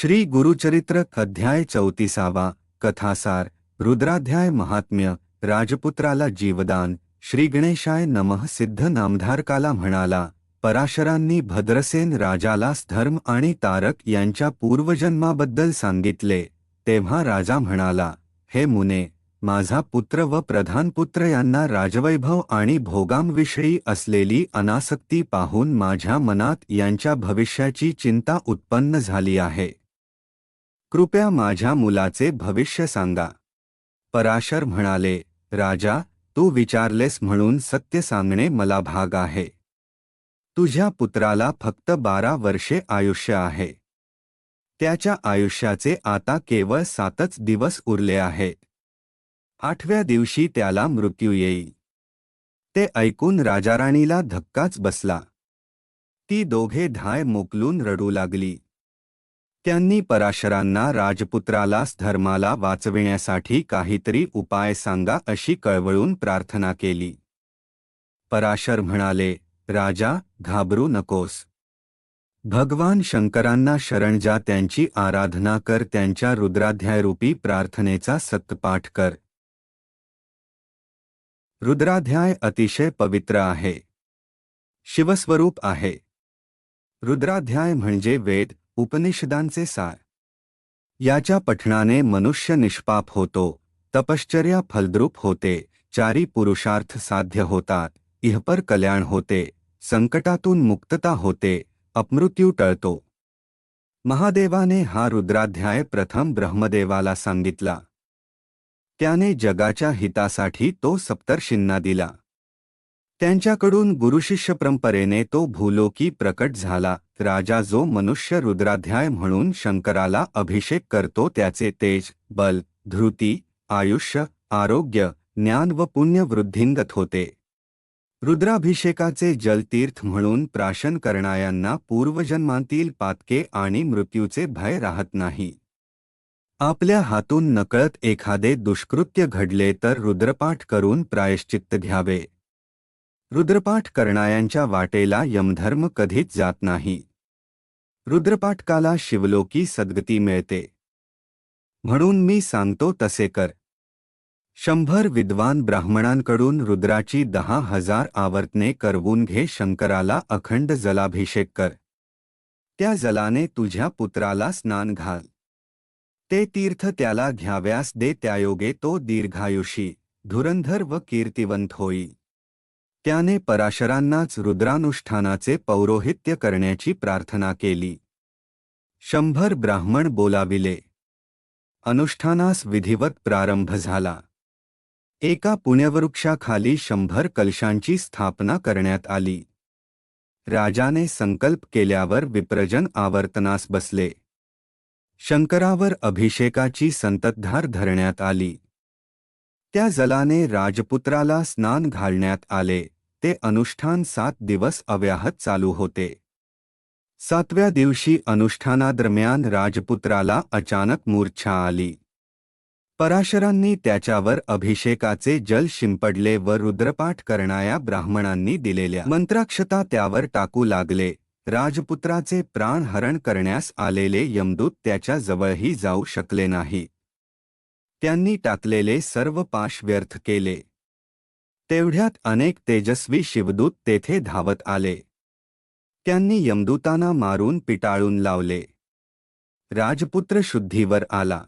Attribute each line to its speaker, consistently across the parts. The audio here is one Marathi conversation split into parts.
Speaker 1: श्री गुरुचरित्र अध्याय चौतीसावा कथासार रुद्राध्याय महात्म्य राजपुत्राला जीवदान श्री गणेशाय नमः सिद्ध नामधारकाला म्हणाला पराशरांनी भद्रसेन राजालास धर्म आणि तारक यांच्या पूर्वजन्माबद्दल सांगितले तेव्हा राजा म्हणाला हे मुने माझा पुत्र व प्रधानपुत्र यांना राजवैभव आणि भोगांविषयी असलेली अनासक्ती पाहून माझ्या मनात यांच्या भविष्याची चिंता उत्पन्न झाली आहे. कृपया माझ्या मुलाचे भविष्य सांगा. पराशर म्हणाले राजा तू विचारलेस म्हणून सत्य सांगणे मला भाग आहे. तुझ्या पुत्राला फक्त बारा वर्षे आयुष्य आहे. त्याच्या आयुष्याचे आता केवळ सातच दिवस उरले आहे आठव्या दिवशी त्याला मृत्यू येईल. ते ऐकून राजाराणीला धक्काच बसला. ती दोघे धाय मोकलून रडू लागली. त्यांनी पराशरांना राजपुत्रालास धर्माला वाचविण्यासाठी काहीतरी उपाय सांगा अशी कळवळून प्रार्थना केली. पराशर म्हणाले राजा घाबरू नकोस. भगवान शंकरांना शरण जा त्यांची आराधना कर त्यांच्या रुद्राध्यायरूपी प्रार्थनेचा सत्पाठ कर. रुद्राध्याय अतिशय पवित्र आहे. शिवस्वरूप आहे. रुद्राध्याय म्हणजे वेद उपनिषदांचे सार। याच्या पठणाने मनुष्य निष्पाप होतो, तपश्चर्या फलद्रूप होते, चारी पुरुषार्थ साध्य होतात, इहपर कल्याण होते, संकटातून मुक्तता होते, अपमृत्यू टळतो। महादेवाने हा रुद्राध्याय प्रथम ब्रह्मदेवाला सांगितला। त्याने जगाच्या हितासाठी तो सप्तर्षींना दिला। त्यांच्याकडून गुरुशिष्य परंपरेने तो भूलोकी प्रकट झाला. राजा जो मनुष्य रुद्राध्याय म्हणून शंकराला अभिषेक करतो त्याचे तेज बल धृती आयुष्य आरोग्य ज्ञान व पुण्य वृद्धिंगत होते. रुद्राभिषेकाचे जलतीर्थ म्हणून प्राशन करणायांना पूर्वजन्मांतील पातके आणि मृत्यूचे भय राहत नाही. आपल्या हातून नकळत एखादे दुष्कृत्य घडले तर रुद्रपाठ करून प्रायश्चित्त घ्यावे. रुद्रपाठ करणाऱ्यांच्या वाटेला यमधर्म कधीच जात नाही. रुद्रपाठकाला शिवलोकी सद्गती मिळते. म्हणून मी सांगतो तसे कर. शंभर विद्वान ब्राह्मणांकडून रुद्राची दहा हजार आवर्तने करवून घे शंकराला अखंड जलाभिषेक कर. त्या जलाने तुझ्या पुत्राला स्नान घाल. ते तीर्थ त्याला घ्याव्यास दे त्यायोगे तो दीर्घायुषी धुरंधर व कीर्तिवंत होईल त्याने पराशरांनाच रुद्रानुष्ठानाचे पौरोहित्य करण्याची प्रार्थना केली. शंभर ब्राह्मण बोलाविले. अनुष्ठानास विधिवत प्रारंभ झाला. एका पुण्यवृक्षाखाली शंभर कलशांची स्थापना करण्यात आली. राजाने संकल्प केल्यावर विप्रजन आवर्तनास बसले. शंकरावर अभिषेकाची संततधार धरण्यात आली. त्या जलाने राजपुत्राला स्नान घालण्यात आले. ते अनुष्ठान सात दिवस अव्याहत चालू होते. सातव्या दिवशी अनुष्ठानादरम्यान राजपुत्राला अचानक मूर्छा आली. पराशरांनी त्याच्यावर अभिषेकाचे जल शिंपडले व रुद्रपाठ करणाऱ्या ब्राह्मणांनी दिलेल्या मंत्राक्षता त्यावर टाकू लागले. राजपुत्राचे प्राणहरण करण्यास आलेले यमदूत त्याच्या जवळही जाऊ शकले नाही. त्यांनी टाकलेले सर्व पाश व्यर्थ केले. तेवढ्यात अनेक तेजस्वी शिवदूत तेथे धावत आले. त्यांनी यमदूतांना मारून पिटाळून लावले. राजपुत्र शुद्धीवर आला.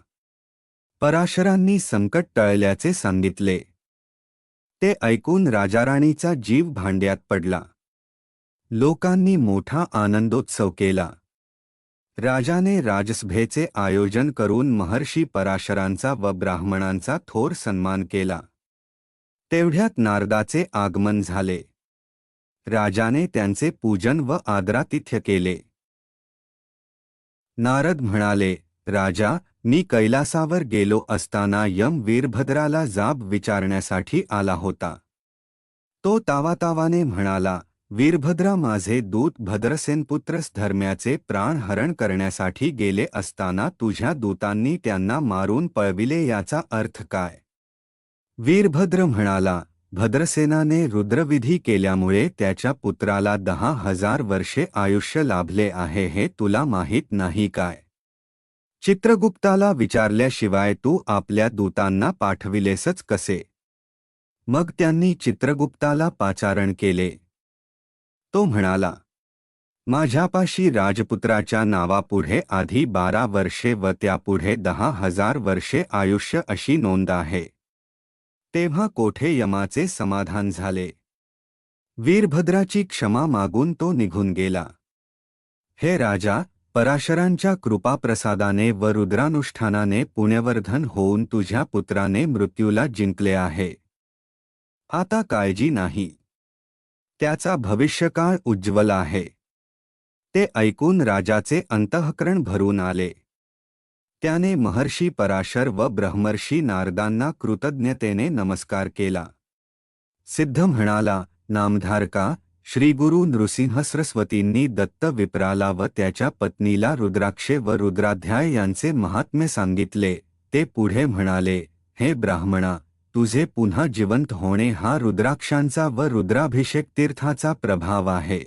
Speaker 1: पराशरांनी संकट टळल्याचे सांगितले. ते ऐकून राजाराणीचा जीव भांड्यात पडला. लोकांनी मोठा आनंदोत्सव केला. राजाने राजसभेचे आयोजन करून महर्षी पराशरांचा व ब्राह्मणांचा थोर सन्मान केला. तेवढ्यात नारदाचे आगमन झाले. राजाने त्यांचे पूजन व आदरातिथ्य केले. नारद म्हणाले राजा मी कैलासावर गेलो असताना यम वीरभद्राला जाब विचारण्यासाठी आला होता. तो तावातावाने म्हणाला वीरभद्रा माझे दूत भद्रसेनपुत्रस धर्म्याचे प्राणहरण करण्यासाठी गेले असताना तुझ्या दूतांनी त्यांना मारून पळविले याचा अर्थ काय? वीरभद्र म्हणाला भद्रसेनाने रुद्रविधी केल्यामुळे त्याच्या पुत्राला दहा हजार वर्षे आयुष्य लाभले आहे हे तुला माहीत नाही काय? चित्रगुप्ताला विचारल्याशिवाय तू आपल्या दूतांना पाठविलेसच कसे? मग त्यांनी चित्रगुप्ताला पाचारण केले. तो म्हणाला माझ्यापाशी राजपुत्राच्या नावापुढे आधी बारा वर्षे व त्यापुढे दहा हजार वर्षे आयुष्य अशी नोंद आहे. तेव्हा कोठे यमाचे समाधान झाले? वीरभद्राची क्षमा मागून तो निघून गेला. हे राजा पराशरांच्या कृपाप्रसादाने व रुद्रानुष्ठानाने पुण्यवर्धन होऊन तुझ्या पुत्राने मृत्यूला जिंकले आहे. आता काळजी नाही. त्याचा भविष्यकाळ उज्ज्वल आहे. ते ऐकून राजाचे अंतःकरण भरून आले. त्याने महर्षी पराशर व ब्रह्मर्षी नारदांना कृतज्ञतेने नमस्कार केला. सिद्ध म्हणाला नामधारका श्रीगुरु नृसिंह सरस्वतींनी दत्त विप्राला व त्याच्या पत्नीला रुद्राक्षे व रुद्राध्याय यांचे महात्म्य सांगितले. ते पुढे म्हणाले हे ब्राह्मणा तुझे पुन्हा जिवंत होणे हा रुद्राक्षांचा व रुद्राभिषेक तीर्थाचा प्रभाव आहे.